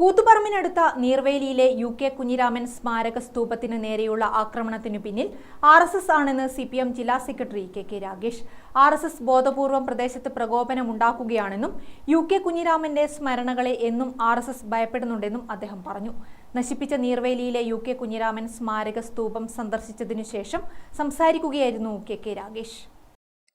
കൂത്തുപറമ്പിനടുത്ത നീർവേലിയിലെ U K Kunhiraman സ്മാരക സ്തൂപത്തിന് നേരെയുള്ള ആക്രമണത്തിനു പിന്നിൽ ആർ എസ് എസ് ആണെന്ന് സി പി എം ജില്ലാ secretary K K Ragesh R S S ബോധപൂർവം പ്രദേശത്ത് പ്രകോപനമുണ്ടാക്കുകയാണെന്നും യു കെ കുഞ്ഞിരാമന്റെ സ്മരണകളെ എന്നും ആർ എസ് എസ് ഭയപ്പെടുന്നുണ്ടെന്നും അദ്ദേഹം പറഞ്ഞു. നശിപ്പിച്ച നീർവേലിയിലെ യു കെ കുഞ്ഞിരാമൻ സ്മാരക സ്തൂപം സന്ദർശിച്ചതിനു ശേഷം സംസാരിക്കുകയായിരുന്നു കെ കെ രാഗേഷ്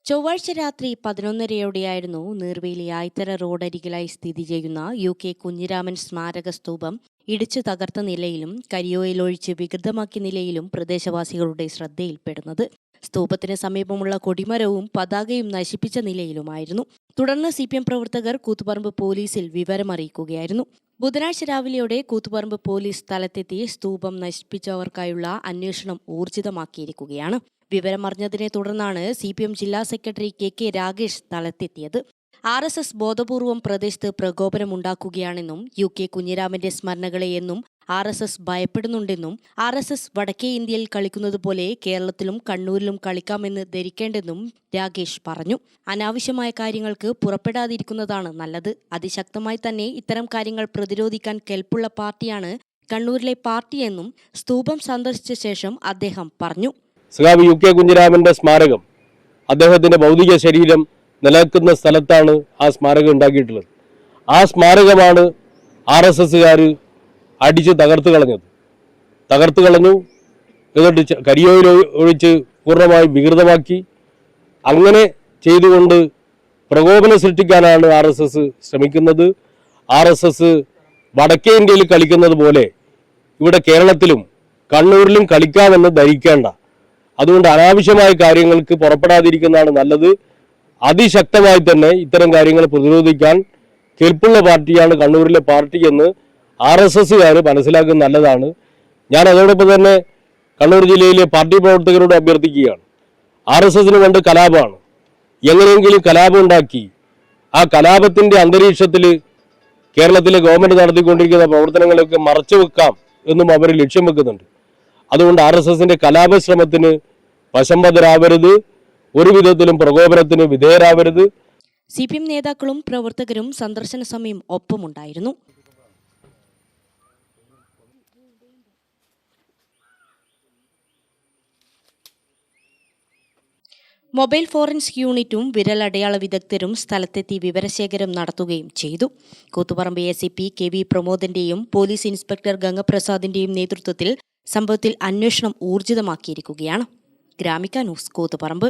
ചൊവ്വാഴ്ച രാത്രി പതിനൊന്നരയോടെയായിരുന്നു നീർവേലി ആയിത്തര റോഡരികിലായി സ്ഥിതി ചെയ്യുന്ന യു കെ കുഞ്ഞിരാമൻ സ്മാരക സ്തൂപം ഇടിച്ചു തകർത്ത നിലയിലും കരിയോയിലൊഴിച്ച് വികൃതമാക്കിയ നിലയിലും പ്രദേശവാസികളുടെ ശ്രദ്ധയിൽപ്പെടുന്നത്. സ്തൂപത്തിന് സമീപമുള്ള കൊടിമരവും പതാകയും നശിപ്പിച്ച നിലയിലുമായിരുന്നു. തുടർന്ന് സി പി എം പ്രവർത്തകർ കൂത്തുപറമ്പ് പോലീസിൽ വിവരമറിയിക്കുകയായിരുന്നു. ബുധനാഴ്ച രാവിലെയോടെ കൂത്തുപറമ്പ് പോലീസ് സ്ഥലത്തെത്തി സ്തൂപം നശിപ്പിച്ചവർക്കായുള്ള അന്വേഷണം ഊർജിതമാക്കിയിരിക്കുകയാണ്. വിവരമറിഞ്ഞതിനെ തുടർന്നാണ് സി പി എം ജില്ലാ സെക്രട്ടറി കെ കെ രാഗേഷ് സ്ഥലത്തെത്തിയത്. ആർ എസ് എസ് ബോധപൂർവം പ്രദേശത്ത് പ്രകോപനമുണ്ടാക്കുകയാണെന്നും യു കെ കുഞ്ഞിരാമന്റെ സ്മരണകളെ എന്നും ആർ എസ് എസ് ഭയപ്പെടുന്നുണ്ടെന്നും ആർ എസ് എസ് വടക്കേ ഇന്ത്യയിൽ കളിക്കുന്നത് പോലെ കേരളത്തിലും കണ്ണൂരിലും കളിക്കാമെന്ന് ധരിക്കേണ്ടെന്നും രാകേഷ് പറഞ്ഞു. അനാവശ്യമായ കാര്യങ്ങൾക്ക് പുറപ്പെടാതിരിക്കുന്നതാണ് നല്ലത്. അതിശക്തമായി തന്നെ ഇത്തരം കാര്യങ്ങൾ പ്രതിരോധിക്കാൻ കെൽപ്പുള്ള പാർട്ടിയാണ് കണ്ണൂരിലെ പാർട്ടിയെന്നും സ്തൂപം സന്ദർശിച്ച ശേഷം അദ്ദേഹം പറഞ്ഞു. സഖാവ് യു കെ കുഞ്ഞിരാമന്റെ സ്മാരകം അദ്ദേഹത്തിന്റെ ഭൗതിക ശരീരം നിലനിൽക്കുന്ന സ്ഥലത്താണ് ആ സ്മാരകം ഉണ്ടാക്കിയിട്ടുള്ളത്. ആ സ്മാരകമാണ് ആർ എസ് എസ്സുകാർ അടിച്ച് തകർത്ത് കളഞ്ഞത്. തകർത്ത് കളഞ്ഞു. എന്നിട്ട് കരിയോയിൽ ഒഴിച്ച് പൂർണമായി വികൃതമാക്കി. അങ്ങനെ ചെയ്തുകൊണ്ട് പ്രകോപനം സൃഷ്ടിക്കാനാണ് ആർ എസ് എസ് ശ്രമിക്കുന്നത്. ആർ എസ് എസ് വടക്കേ ഇന്ത്യയിൽ കളിക്കുന്നത് പോലെ ഇവിടെ കേരളത്തിലും കണ്ണൂരിലും കളിക്കാമെന്ന് ധരിക്കേണ്ട. അതുകൊണ്ട് അനാവശ്യമായ കാര്യങ്ങൾക്ക് പുറപ്പെടാതിരിക്കുന്നതാണ് നല്ലത്. അതിശക്തമായി തന്നെ ഇത്തരം കാര്യങ്ങൾ പ്രതിരോധിക്കാൻ കെൽപ്പുള്ള പാർട്ടിയാണ് കണ്ണൂരിലെ പാർട്ടി എന്ന് ആർ എസ് എസ്സുകാർ മനസ്സിലാക്കുന്നത് നല്ലതാണ്. ഞാൻ അതോടൊപ്പം തന്നെ കണ്ണൂർ ജില്ലയിലെ പാർട്ടി പ്രവർത്തകരോട് അഭ്യർത്ഥിക്കുകയാണ്. ആർ എസ് എസിന് വേണ്ട കലാപമാണ്. എങ്ങനെയെങ്കിലും കലാപം ഉണ്ടാക്കി ആ കലാപത്തിന്റെ അന്തരീക്ഷത്തിൽ കേരളത്തിലെ ഗവൺമെന്റ് നടത്തിക്കൊണ്ടിരിക്കുന്ന പ്രവർത്തനങ്ങളൊക്കെ മറച്ചു വെക്കാം എന്നും അവർ ലക്ഷ്യം വെക്കുന്നുണ്ട്. അതുകൊണ്ട് ആർ എസ് എസിന്റെ കലാപശ്രമത്തിന് വശംബദ്ധരാവരുത് ഒരു വിധത്തിലും പ്രകോപനത്തിന് വിധേയരാവരുത്. സി പി എം നേതാക്കളും പ്രവർത്തകരും സന്ദർശന സമയം ഒപ്പമുണ്ടായിരുന്നു. മൊബൈൽ ഫോറൻസിക് യൂണിറ്റും വിരലടയാള വിദഗ്ധരും സ്ഥലത്തെത്തി വിവരശേഖരം നടത്തുകയും ചെയ്തു. Koothuparamba A C P K V പ്രമോദിന്റെയും police inspector ഗംഗപ്രസാദിന്റെയും നേതൃത്വത്തിൽ സംഭവത്തിൽ അന്വേഷണം ഊർജിതമാക്കിയിരിക്കുകയാണ്. Gramika news Koothuparamba.